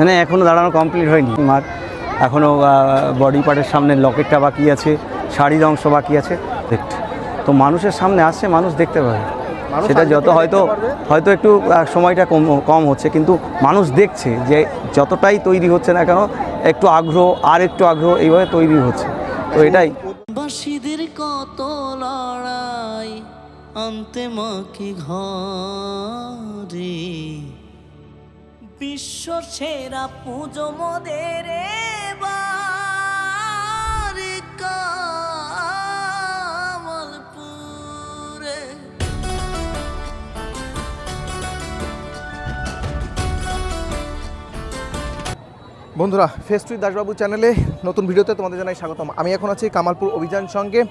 মানে এখনও দাঁড়ানো কমপ্লিট হয়নি। মার এখনও বডি পার্টের সামনে লকেটটা বাকি আছে শাড়ির অংশ বাকি আছে। দেখতে। তো মানুষের সামনে আসছে মানুষ দেখতে পাবে। সেটা যত হয়তো হয়তো একটু সময়টা কম কম হচ্ছে কিন্তু মানুষ দেখছে যে যতটাই তৈরি হচ্ছে না কেন একটু আগ্রহ আর একটু আগ্রহ এইভাবে তৈরি হচ্ছে। তো এটাই। বাসীদের কত লড়াই আনতে মাকে ঘরে? বিশ্ব সেরা পুজো মোদের বন্ধুরা ফেস টু দাসবাবু চ্যানেলে নতুন ভিডিওতে তোমাদের জানাই স্বাগতম। আমি এখন আছি কামালপুর অভিযান সঙ্গে।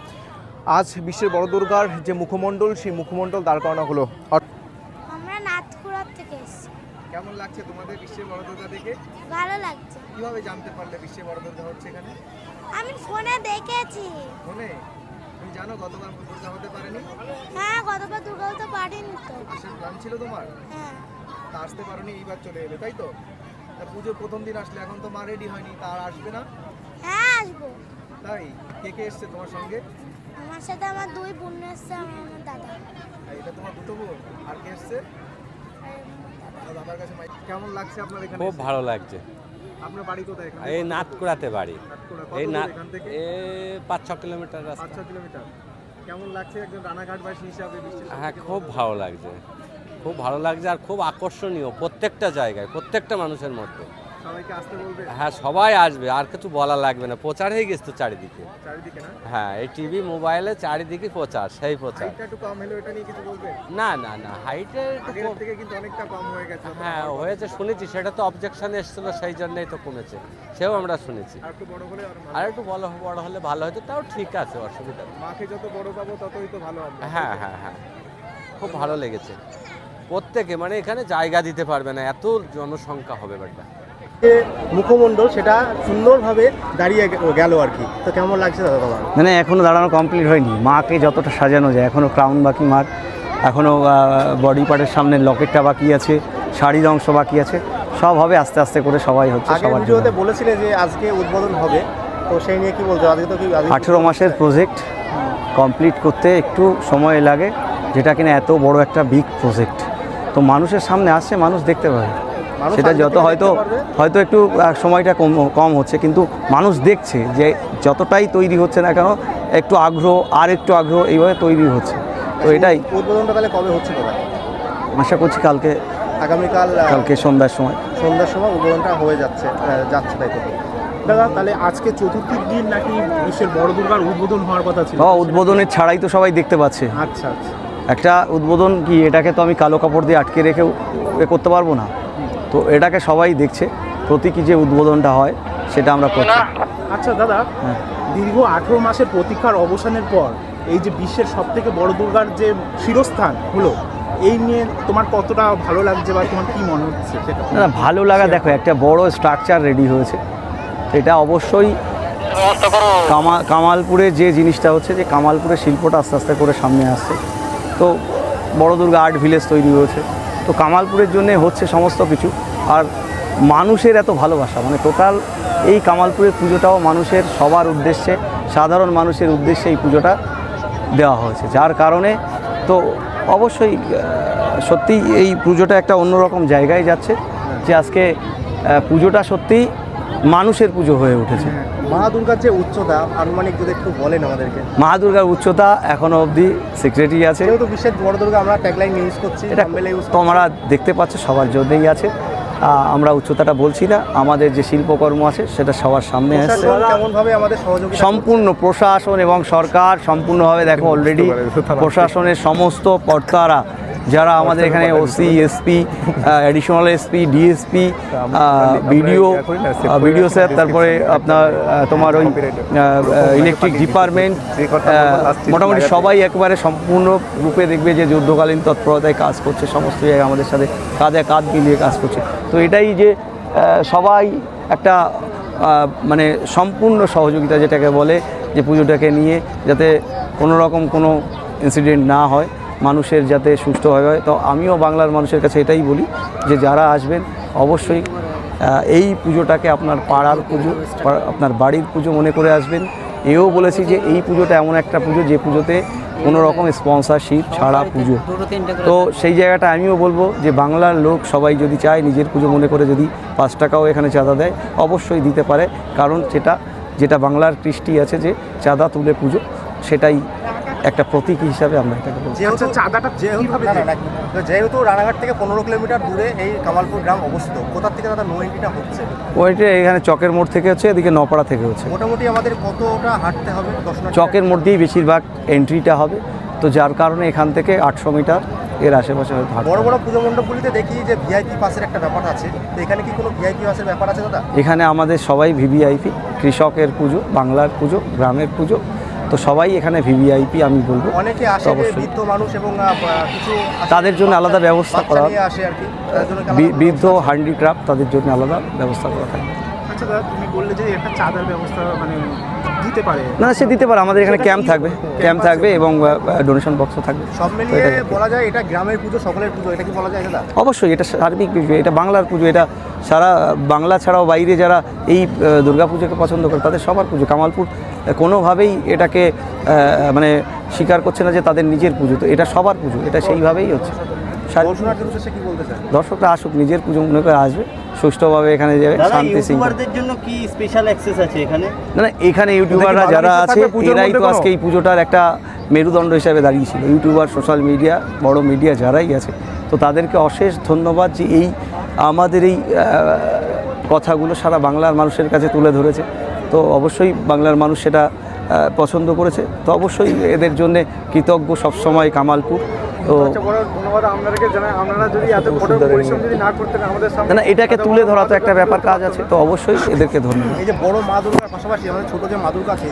আজ বিশ্বের বড় দুর্গার যে মুখমণ্ডল, সেই মুখমণ্ডল দাঁড় করানো হলো অর- আমরা নাথকুড়ার থেকে এসেছি কেমন লাগছে তোমাদের বিশ্বের বড় দুর্গা দেখে? ভালো লাগছে। কীভাবে জানতে পারলে বিশ্বের বড় দুর্গা হচ্ছে এখানে? আমি ফোনে দেখেছি। মনে তুমি জানো গতবার দুর্গা হতে পারেনি? হ্যাঁ গতবার দুর্গা তো পারিনি তো। আসার প্ল্যান ছিল তোমার? হ্যাঁ। তা আসতে পারোনি এইবার চলে এলে তাই তো? তা পুজোর প্রথম দিন আসলে এখন তো মা রেডি হয়নি তা আর আসবে না? হ্যাঁ আসব। তাই? কে কে এসছে তোমার সঙ্গে? আমার সাথে আমার দুই বোন এসছে আমার দাদা। এটা তোমার দুটো বোন? আর কে এসছে? কেমন লাগছে আপনার এখানে খুব ভালো লাগছে। আপনার বাড়ি কোথায় এখানে? এই নাথকুড়াতে বাড়ি। এই এ পাঁচ ছ কিলোমিটার পাঁচ রাস্তা ছ কিলোমিটার। কেমন লাগছে একজন রানাঘাটবাসী হিসাবে হ্যাঁ খুব ভালো লাগছে। খুব ভালো লাগছে আর খুব আকর্ষণীয় প্রত্যেকটা জায়গায় প্রত্যেকটা মানুষের মধ্যে। হ্যাঁ সবাই আসবে আর কিছু বলা লাগবে না। প্রচার হয়ে গেছে তো চারিদিকে। হ্যাঁ এই টিভি মোবাইলে চারিদিকে প্রচার সেই প্রচার। না না না হাইটে হয়ে হ্যাঁ হয়েছে শুনেছি সেটা তো অবজেকশন এসেছিল সেই জন্যই তো কমেছে। সেও আমরা শুনেছি। আর একটু বড় বড় হলে ভালো হতো তাও ঠিক আছে অসুবিধা মাকে যত বড় পাবো ততই তো ভালো হবে। হ্যাঁ হ্যাঁ হ্যাঁ খুব ভালো লেগেছে। প্রত্যেকে মানে এখানে জায়গা দিতে পারবে না এত জনসংখ্যা হবে বেটা যে মুখমণ্ডল সেটা সুন্দরভাবে দাঁড়িয়ে গেল আর কি। তো কেমন লাগছে দাদা তোমার? মানে এখনও দাঁড়ানো কমপ্লিট হয়নি। মাকে যতটা সাজানো যায় এখনও ক্রাউন বাকি মার এখনও বডি পার্টের সামনে লকেটটা বাকি আছে শাড়ির অংশ বাকি আছে সব হবে আস্তে আস্তে করে সবাই হচ্ছে সবার ভিডিওতে বলেছিলে যে আজকে উদ্বোধন হবে তো সেই নিয়ে কি বলছো? আজকে তো কি আঠেরো মাসের প্রজেক্ট কমপ্লিট করতে একটু সময় লাগে যেটা কিনা এত বড় একটা বিগ প্রজেক্ট তো মানুষের সামনে আসছে মানুষ দেখতে পাবে। সেটা যত হয়তো হয়তো একটু সময়টা কম কম হচ্ছে কিন্তু মানুষ দেখছে যে যতটাই তৈরি হচ্ছে না কেন একটু আগ্রহ আর একটু আগ্রহ এইভাবে তৈরি হচ্ছে। তো এটাই। উদ্বোধনটা তাহলে কবে হচ্ছে দাদা? আশা করছি কালকে আগামীকাল কালকে সন্ধ্যার সময়। সন্ধ্যার সময় উদ্বোধনটা হয়ে যাচ্ছে যাচ্ছে তাই তো। দাদা তাহলে আজকে দিন নাকি বিশ্বের বড় দুর্গার উদ্বোধন হওয়ার কথা ছিল? উদ্বোধনের ছাড়াই তো সবাই দেখতে পাচ্ছে। আচ্ছা আচ্ছা। একটা উদ্বোধন কি এটাকে তো আমি কালো কাপড় দিয়ে আটকে রেখেও এ করতে পারব না? তো এটাকে সবাই দেখছে প্রতীকী যে উদ্বোধনটা হয় সেটা আমরা করছি। আচ্ছা দাদা হ্যাঁ। দীর্ঘ আঠেরো মাসের প্রতীক্ষার অবসানের পর এই যে বিশ্বের সব থেকে বড় দুর্গার যে শিরস্থান হলো এই নিয়ে তোমার কতটা ভালো লাগছে বা তোমার কি মনে হচ্ছে সেটা? না ভালো লাগা দেখো একটা বড় স্ট্রাকচার রেডি হয়েছে। এটা অবশ্যই কামা কামালপুরে যে জিনিসটা হচ্ছে যে কামালপুরের শিল্পটা আস্তে আস্তে করে সামনে আসছে। তো বড় দুর্গা আর্ট ভিলেজ তৈরি হয়েছে। তো কামালপুরের জন্য হচ্ছে সমস্ত কিছু। আর মানুষের এত ভালোবাসা মানে টোটাল এই কামালপুরের পুজোটাও মানুষের সবার উদ্দেশ্যে, সাধারণ মানুষের উদ্দেশ্যে এই পুজোটা দেওয়া হয়েছে। যার কারণে তো অবশ্যই সত্যি এই পুজোটা একটা অন্যরকম জায়গায় যাচ্ছে যে আজকে পুজোটা সত্যিই মানুষের পুজো হয়ে উঠেছে। মা দুর্গার যে উচ্চতা আনুমানিক যদি একটু বলেন আমাদেরকে। মা দুর্গার উচ্চতা এখনও অবধি সিক্রেটই আছে। যেহেতু বিশ্বের বড় দুর্গা আমরা ট্যাগলাইন ইউজ করছি এটা। তোমরা দেখতে পাচ্ছ সবার জন্যই আছে। আমরা উচ্চতাটা বলছি না আমাদের যে শিল্পকর্ম আছে সেটা সবার সামনে আসছে আমাদের সম্পূর্ণ প্রশাসন এবং সরকার সম্পূর্ণভাবে দেখো অলরেডি প্রশাসনের সমস্ত কর্তারা যারা আমাদের এখানে OC SP additional SP DSP BDO BDO sir তারপরে আপনার তোমার ওই ইলেকট্রিক ডিপার্টমেন্ট মোটামুটি সবাই একবারে সম্পূর্ণ রূপে দেখবে যে যুদ্ধকালীন তৎপরতায় কাজ করছে সমস্ত জায়গায় আমাদের সাথে কাঁধে কাঁধ মিলিয়ে কাজ করছে। তো এটাই যে সবাই একটা মানে সম্পূর্ণ সহযোগিতা যেটাকে বলে যে পুজোটাকে নিয়ে যাতে কোনো রকম কোনো ইনসিডেন্ট না হয়। মানুষের যাতে সুষ্ঠুভাবে হয় তো আমিও বাংলার মানুষের কাছে এটাই বলি যে যারা আসবেন, অবশ্যই এই পুজোটাকে আপনার পাড়ার পুজো আপনার বাড়ির পুজো মনে করে আসবেন। এও বলেছি যে এই পুজোটা এমন একটা পুজো যে পুজোতে কোনো রকম স্পন্সরশিপ ছাড়া পুজো। তো সেই জায়গাটা আমিও বলব যে বাংলার লোক সবাই যদি চায় নিজের পুজো মনে করে যদি পাঁচ টাকাও এখানে চাঁদা দেয়, অবশ্যই দিতে পারে। কারণ সেটা, যেটা বাংলার কৃষ্টি আছে যে চাঁদা তুলে পুজো, সেটাই একটা প্রতীক হিসাবে আমরা এটাকে বলছি আচ্ছা চাঁদাটা তো যেহেতু রানাঘাট থেকে পনেরো কিলোমিটার দূরে এই কামালপুর গ্রাম অবস্থিত কোথা থেকে দাদা নো এন্ট্রিটা হচ্ছে? ওইটা এখানে চকের মোড় থেকে হচ্ছে এদিকে নপাড়া থেকে হচ্ছে। মোটামুটি আমাদের কতটা হাঁটতে হবে? চকের মধ্যেই বেশিরভাগ এন্ট্রিটা হবে। তো যার কারণে এখান থেকে আটশো মিটার এর আশেপাশে হয়তো হাঁটতে বড়। বড় পুজো মণ্ডপগুলিতে দেখি যে ভিআইপি পাসের একটা ব্যাপার আছে। তো এখানে কি কোনো ভিআইপি পাসের ব্যাপার আছে দাদা? এখানে আমাদের সবাই ভিভিআইপি কৃষকের পুজো বাংলার পুজো গ্রামের পুজো। তো সবাই এখানে ভিভিআইপি আমি বলব। অনেকে আসে বৃদ্ধ মানুষ এবং কিছু তাদের জন্য আলাদা ব্যবস্থা করা। আসে আর কি। বৃদ্ধ হ্যান্ডিক্রাফট তাদের জন্য আলাদা ব্যবস্থা করা থাকবে আচ্ছা দাদা তুমি বললে যে একটা চাঁদার ব্যবস্থা মানে দিতে পারে। না সে দিতে পারে। আমাদের এখানে ক্যাম্প থাকবে। ক্যাম্প থাকবে এবং ডোনেশন বক্সও থাকবে। সব মিলিয়ে। বলা যায় এটা গ্রামের পুজো সকলের পুজো এটা কি বলা যায় দাদা? অবশ্যই এটা সার্বিক পুজো এটা বাংলার পুজো এটা সারা বাংলা ছাড়াও বাইরে যারা এই দুর্গাপুজোকে পছন্দ করে তাদের সবার পুজো। কামালপুর কোনোভাবেই এটাকে মানে স্বীকার করছে না যে তাদের নিজের পুজো। তো এটা সবার পুজো এটা সেইভাবেই হচ্ছে। দর্শকরা আসুক নিজের পুজো মনে করে আসবে সুষ্ঠুভাবে এখানে যাবে শান্তি শৃঙ্খলা ইউটিউবারদের জন্য কি স্পেশাল অ্যাক্সেস আছে এখানে? না না এখানে ইউটিউবাররা যারা আছে এরাই তো আজকে এই পুজোটার একটা মেরুদণ্ড হিসাবে দাঁড়িয়েছিল। ইউটিউবার সোশ্যাল মিডিয়া বড় মিডিয়া যারাই আছে তো তাদেরকে অশেষ ধন্যবাদ যে এই আমাদের এই কথাগুলো সারা বাংলার মানুষের কাছে তুলে ধরেছে। তো অবশ্যই বাংলার মানুষ সেটা পছন্দ করেছে। তো অবশ্যই এদের জন্য কৃতজ্ঞ সবসময় কামালপুর। তো যদি না এটাকে তুলে ধরা তো একটা ব্যাপার কাজ আছে। তো অবশ্যই এদেরকে ধন্যবাদ। এই যে বড় মা দুর্গার পাশাপাশি আমাদের ছোট যে মা দুর্গা আছে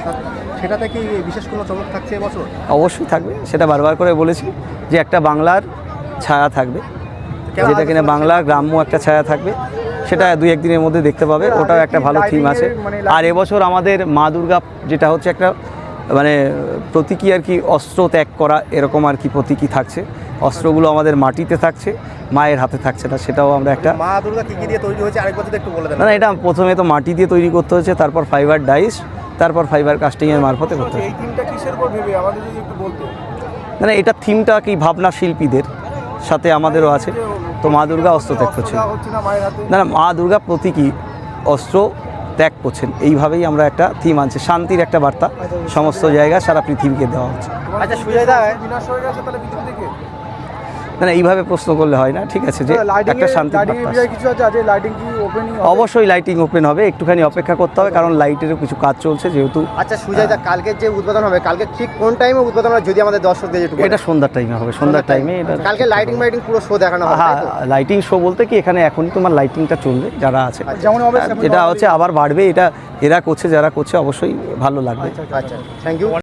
সেটাতে কি বিশেষ কোনো চমক থাকছে এবছর? অবশ্যই থাকবে। সেটা বারবার করে বলেছি যে একটা বাংলার ছায়া থাকবে। যেটা কিনা বাংলা গ্রাম্য একটা ছায়া থাকবে সেটা দুই একদিনের মধ্যে দেখতে পাবে। ওটাও একটা ভালো থিম আছে। আর এবছর আমাদের মা দুর্গা যেটা হচ্ছে একটা মানে প্রতীকী আর কি অস্ত্র ত্যাগ করা এরকম আর কি প্রতীকী থাকছে। অস্ত্রগুলো আমাদের মাটিতে থাকছে মায়ের হাতে থাকছে না সেটাও আমরা একটা মা দুর্গা কি কি দিয়ে তৈরি হয়েছে? আরেকবার যদি একটু বলে দেন। না এটা প্রথমে তো মাটি দিয়ে তৈরি করতে হচ্ছে তারপর ফাইবার ডাইস তারপর ফাইবার কাস্টিংয়ের মারফতে করতে হচ্ছে না এটা থিমটা কি ভাবনা শিল্পীদের সাথে আমাদেরও আছে। তো মা দুর্গা অস্ত্র ত্যাগ করছেন। না না মা দুর্গা প্রতীকী অস্ত্র ত্যাগ করছেন। এইভাবেই আমরা একটা থিম আনছি শান্তির একটা বার্তা। সমস্ত জায়গা সারা পৃথিবীকে দেওয়া হচ্ছে। আচ্ছা সুজয় দা বিনাশ হয়ে গেছে তাহলে পৃথিবী থেকে না না এইভাবে প্রশ্ন করলে হয় না ঠিক আছে যে একটা শান্তি বার্তা কিছু আছে লাইটিং অবশ্যই লাইটিং ওপেন হবে একটুখানি অপেক্ষা করতে হবে কারণ লাইটেরও কিছু কাজ চলছে যেহেতু আচ্ছা সুজয় দা কালকে যে উদ্বোধন হবে কালকে ঠিক কোন টাইমে উদ্বোধন হবে যদি আমাদের দর্শকদের একটু এটা সন্ধ্যার টাইমে হবে সন্ধ্যার টাইমে এটা কালকে লাইটিং মাইটিং পুরো শো দেখানো হবে হ্যাঁ লাইটিং শো বলতে কি এখানে এখনই তোমার লাইটিংটা চলবে যারা আছে। যেমন হবে এটা হচ্ছে আবার বাড়বে এটা এরা করছে যারা করছে অবশ্যই ভালো লাগবে। আচ্ছা থ্যাংক ইউ